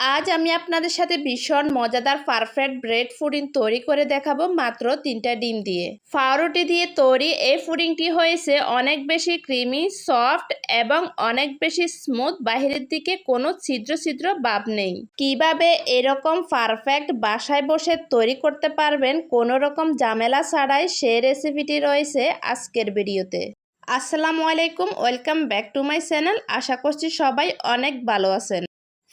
আজ আমি আপনাদের সাথে ভীষণ মজাদার পারফেক্ট ব্রেড ফুডিং তৈরি করে দেখাবো মাত্র তিনটা ডিম দিয়ে। পাউরুটি দিয়ে তৈরি এই ফুডিংটি হয়েছে অনেক বেশি ক্রিমি, সফট এবং অনেক বেশি স্মুথ, বাহিরের দিকে কোনো ছিদ্র ছিদ্র ভাব নেই। কীভাবে এরকম পারফেক্ট বাসায় বসে তৈরি করতে পারবেন কোনো রকম ঝামেলা ছাড়াই সেই রেসিপিটি রয়েছে আজকের ভিডিওতে। আসসালামু আলাইকুম, welcome back to my channel. আশা করছি সবাই অনেক ভালো আছেন।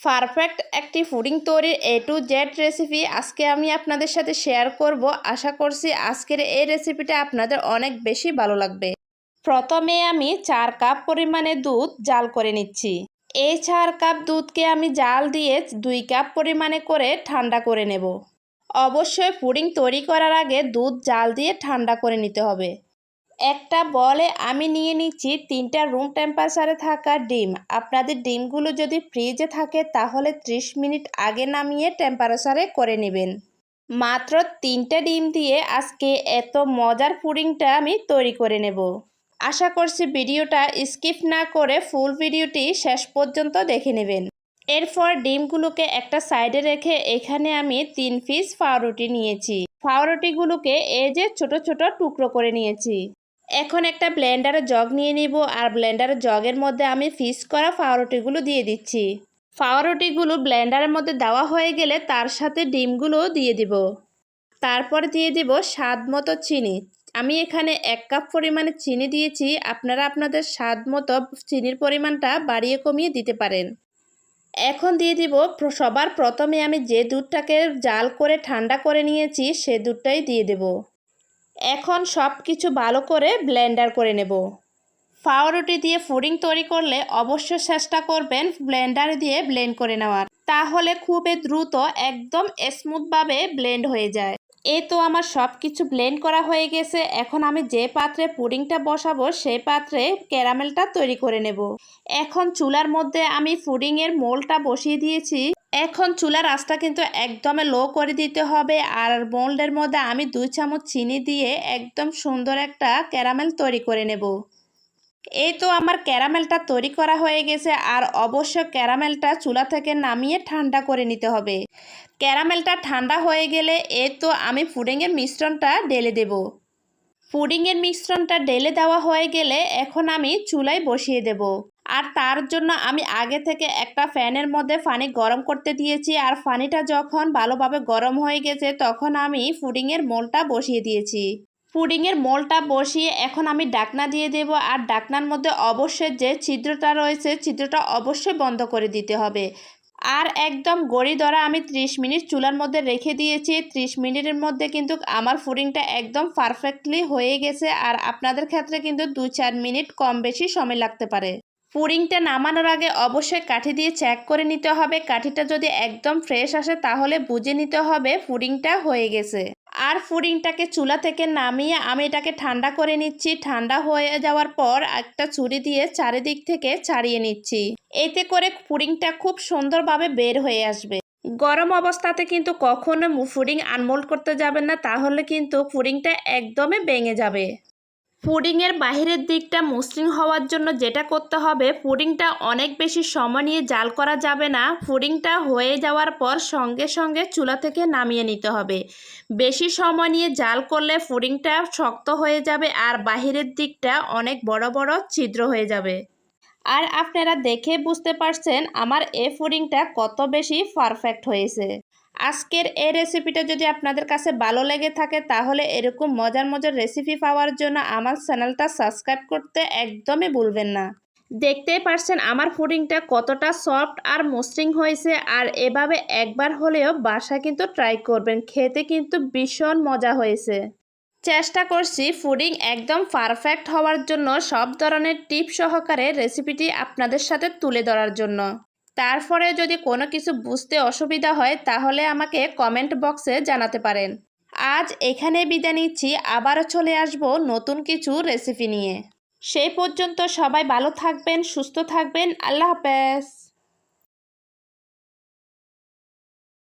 পারফেক্ট একটি ফুডিং তৈরির এ টু জেড রেসিপি আজকে আমি আপনাদের সাথে শেয়ার করব। আশা করছি আজকের এই রেসিপিটা আপনাদের অনেক বেশি ভালো লাগবে। প্রথমে আমি চার কাপ পরিমাণে দুধ জাল করে নিচ্ছি। এই চার কাপ দুধকে আমি জাল দিয়ে দুই কাপ পরিমাণে করে ঠান্ডা করে নেব। অবশ্যই পুডিং তৈরি করার আগে দুধ জাল দিয়ে ঠান্ডা করে নিতে হবে। একটা বলে, আমি নিয়ে নিচ্ছি তিনটা রুম টেম্পারেচারে থাকা ডিম। আপনাদের ডিমগুলো যদি ফ্রিজে থাকে, তাহলে 30 মিনিট আগে নামিয়ে টেম্পারেচারে করে নেবেন। মাত্র তিনটে ডিম দিয়ে আজকে এত মজার পুডিংটা আমি তৈরি করে নেব। আশা করছি ভিডিওটা স্কিপ না করে ফুল ভিডিওটি শেষ পর্যন্ত দেখে নেবেন। এরপর ডিমগুলোকে একটা সাইডে রেখে এখানে আমি তিন পিস পাউরুটি নিয়েছি। পাউরুটিগুলোকে এই যে ছোট ছোট টুকরো করে নিয়েছি। এখন একটা ব্লেন্ডারের জগ নিয়ে নিব, আর ব্লেন্ডারের জগের মধ্যে আমি ফিস করা পাউরুটিগুলো দিয়ে দিচ্ছি। পাউরুটিগুলো ব্লেন্ডারের মধ্যে দেওয়া হয়ে গেলে তার সাথে ডিমগুলো দিয়ে দিব। তারপর দিয়ে দিব স্বাদ মতো চিনি। আমি এখানে এক কাপ পরিমাণে চিনি দিয়েছি, আপনারা আপনাদের স্বাদ মতো চিনির পরিমাণটা বাড়িয়ে কমিয়ে দিতে পারেন। এখন দিয়ে দিব সবার প্রথমে আমি যে দুধটাকে জাল করে ঠান্ডা করে নিয়েছি, সে দুধটাই দিয়ে দেব। এখন সব কিছু ভালো করে ব্লেন্ডার করে নেব। পাউরুটি দিয়ে ফুডিং তৈরি করলে অবশ্যই চেষ্টা করবেন ব্লেন্ডার দিয়ে ব্লেন্ড করে নেওয়ার। তাহলে খুবই দ্রুত একদম স্মুথভাবে ব্লেন্ড হয়ে যায়। এ তো আমার সব কিছু ব্লেন্ড করা হয়ে গেছে। এখন আমি যে পাত্রে পুডিংটা বসাবো সেই পাত্রে ক্যারামেলটা তৈরি করে নেব। এখন চুলার মধ্যে আমি পুডিংয়ের মোলটা বসিয়ে দিয়েছি। এখন চুলার আঁচটা কিন্তু একদম লো করে দিতে হবে আর মোল্ডের মধ্যে আমি দুই চামচ চিনি দিয়ে একদম সুন্দর একটা ক্যারামেল তৈরি করে নেব। এই তো আমার ক্যারামেলটা তৈরি করা হয়ে গেছে আর অবশ্য ক্যারামেলটা চুলা থেকে নামিয়ে ঠান্ডা করে নিতে হবে। ক্যারামেলটা ঠান্ডা হয়ে গেলে এই তো আমি পুডিংয়ের মিশ্রণটা ঢেলে দেব। পুডিংয়ের মিশ্রণটা ঢেলে দেওয়া হয়ে গেলে এখন আমি চুলায় বসিয়ে দেব। আর তার জন্য আমি আগে থেকে একটা ফ্যানের মধ্যে পানি গরম করতে দিয়েছি। আর পানিটা যখন ভালোভাবে গরম হয়ে গেছে, তখন আমি পুডিংয়ের মোলটা বসিয়ে দিয়েছি। পুডিংয়ের মোলটা বসিয়ে এখন আমি ডাকনা দিয়ে দেব। আর ডাকনার মধ্যে অবশ্যই যে ছিদ্রটা রয়েছে, ছিদ্রটা অবশ্যই বন্ধ করে দিতে হবে। আর একদম গড়ি ধরা আমি 30 মিনিট চুলার মধ্যে রেখে দিয়েছি। 30 মিনিটের মধ্যে কিন্তু আমার ফুডিংটা একদম পারফেক্টলি হয়ে গেছে। আর আপনাদের ক্ষেত্রে কিন্তু দু চার মিনিট কম বেশি সময় লাগতে পারে। পুডিংটা নামানোর আগে অবশ্যই কাঠি দিয়ে চেক করে নিতে হবে। কাঠিটা যদি একদম ফ্রেশ আসে তাহলে বুঝে নিতে হবে পুডিংটা হয়ে গেছে। আর পুডিংটাকে চুলা থেকে নামিয়ে আমি এটাকে ঠান্ডা করে নিচ্ছি। ঠান্ডা হয়ে যাওয়ার পর একটা ছুরি দিয়ে চারিদিক থেকে ছাড়িয়ে নিচ্ছি। এতে করে পুডিংটা খুব সুন্দরভাবে বের হয়ে আসবে। গরম অবস্থাতে কিন্তু কখনো পুডিং আনমোল্ড করতে যাবেন না, তাহলে কিন্তু পুডিংটা একদমই ভেঙে যাবে। পুডিংয়ের বাহিরের দিকটা মসৃণ হওয়ার জন্য যেটা করতে হবে, পুডিংটা অনেক বেশি সময় নিয়ে জাল করা যাবে না। পুডিংটা হয়ে যাওয়ার পর সঙ্গে সঙ্গে চুলা থেকে নামিয়ে নিতে হবে। বেশি সময় নিয়ে জাল করলে পুডিংটা শক্ত হয়ে যাবে আর বাহিরের দিকটা অনেক বড় বড় ছিদ্র হয়ে যাবে। আর আপনারা দেখে বুঝতে পারছেন আমার এ পুডিংটা কত বেশি পারফেক্ট হয়েছে। আজকের এই রেসিপিটা যদি আপনাদের কাছে ভালো লেগে থাকে, তাহলে এরকম মজার মজার রেসিপি পাওয়ার জন্য আমার চ্যানেলটা সাবস্ক্রাইব করতে একদমই ভুলবেন না। দেখতেই পারছেন আমার পুডিংটা কতটা সফট আর মসৃণ হয়েছে, আর এভাবে একবার হলেও বাসা কিন্তু ট্রাই করবেন, খেতে কিন্তু ভীষণ মজা হয়েছে। চেষ্টা করছি ফুডিং একদম পারফেক্ট হওয়ার জন্য সব ধরনের টিপ সহকারে রেসিপিটি আপনাদের সাথে তুলে ধরার জন্য। তারপরে যদি কোনো কিছু বুঝতে অসুবিধা হয়, তাহলে আমাকে কমেন্ট বক্সে জানাতে পারেন। আজ এখানে বিদায় নিচ্ছি। আবারও চলে আসব নতুন কিছু রেসিপি নিয়ে। সেই পর্যন্ত সবাই ভালো থাকবেন, সুস্থ থাকবেন। আল্লাহ হাফেজ।